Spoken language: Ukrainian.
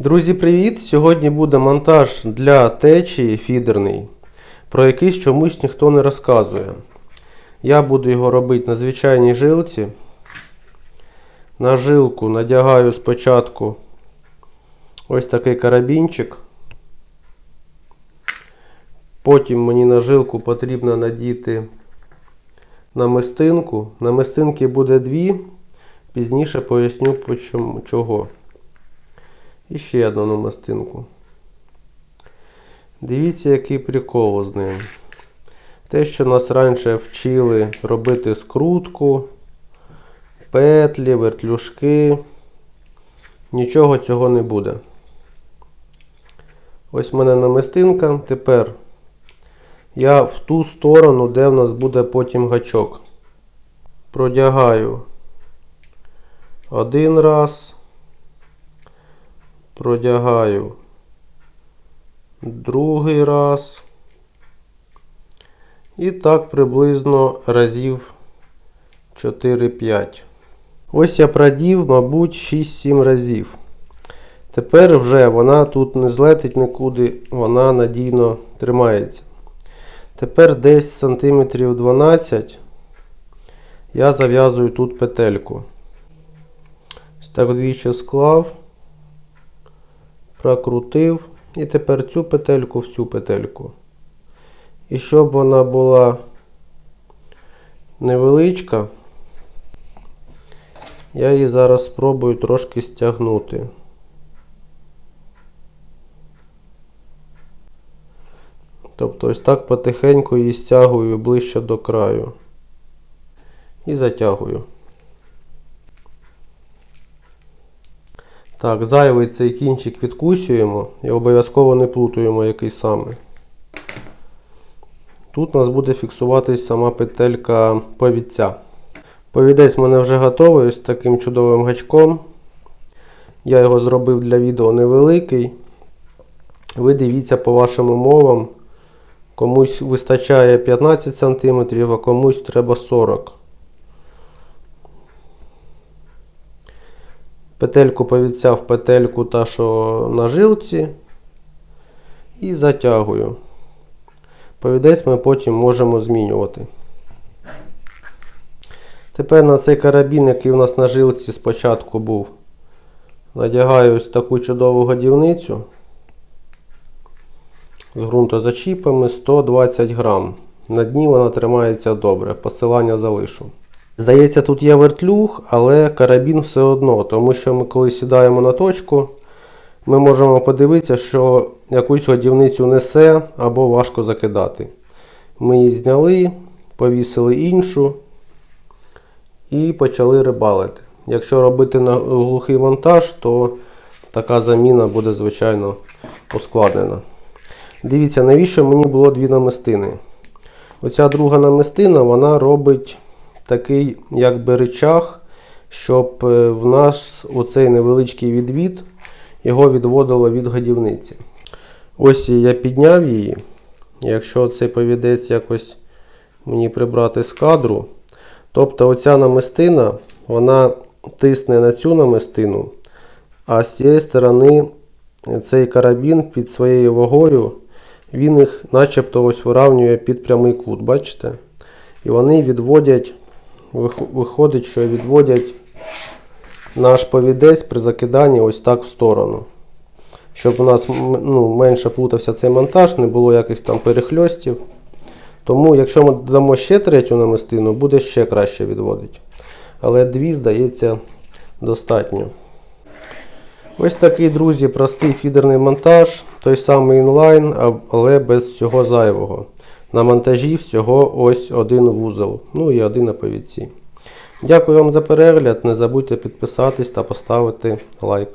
Друзі, привіт! Сьогодні буде монтаж для течії фідерний, про який чомусь ніхто не розказує. Я буду його робити на звичайній жилці. На жилку надягаю спочатку ось такий карабінчик. Потім мені на жилку потрібно надіти намистинку. Намистинки буде дві. Пізніше поясню чому, чого. І ще одну намистинку. Дивіться, який прикол з ним. Те, що нас раніше вчили робити скрутку, петлі, вертлюжки. Нічого цього не буде. Ось в мене намистинка. Тепер я в ту сторону, де в нас буде потім гачок. Продягаю один раз. Продягаю другий раз. І так приблизно разів 4-5. Ось я продів, мабуть, 6-7 разів. Тепер вже вона тут не злетить нікуди, вона надійно тримається. Тепер десь сантиметрів 12 я зав'язую тут петельку. Ось так двічі склав, прокрутив і тепер цю петельку в цю петельку. І щоб вона була невеличка, я її зараз спробую трошки стягнути. Тобто ось так потихеньку її стягую ближче до краю. І затягую. Так, зайвий цей кінчик відкусюємо і обов'язково не плутаємо який саме. Тут у нас буде фіксуватись сама петелька повідця. Повідець в мене вже готовий ось таким чудовим гачком. Я його зробив для відео невеликий. Ви дивіться по вашим умовам. Комусь вистачає 15 см, а комусь треба 40 Петельку повідця в петельку та, що на жилці. І затягую. Повідець ми потім можемо змінювати. Тепер на цей карабін, який у нас на жилці спочатку був, надягаю ось таку чудову годівницю з ґрунтозачіпами 120 грам. На дні вона тримається добре. Посилання залишу. Здається, тут є вертлюг, але карабін все одно, тому що ми коли сідаємо на точку, ми можемо подивитися, що якусь годівницю несе або важко закидати. Ми її зняли, повісили іншу і почали рибалити. Якщо робити на глухий монтаж, то така заміна буде, звичайно, ускладнена. Дивіться, навіщо мені було дві намистини. Оця друга намистина вона робить такий якби речах, щоб е, в нас оцей невеличкий відвід його відводило від годівниці. Ось я підняв її. Якщо цей повідець якось мені прибрати з кадру, тобто оця намистина вона тисне на цю намистину, а з цієї сторони цей карабін під своєю вагою, він їх начебто ось виравнює під прямий кут, бачите? І вони відводять, виходить, що відводять наш повідець при закиданні ось так в сторону. Щоб у нас ну, менше плутався цей монтаж, не було якихось там перехльостів. Тому, якщо ми додамо ще третю намистину, буде ще краще відводити. Але дві, здається, достатньо. Ось такий, друзі, простий фідерний монтаж, той самий інлайн, але без всього зайвого. На монтажі всього ось один вузол, ну і один на повідці. Дякую вам за перегляд. Не забудьте підписатись та поставити лайк.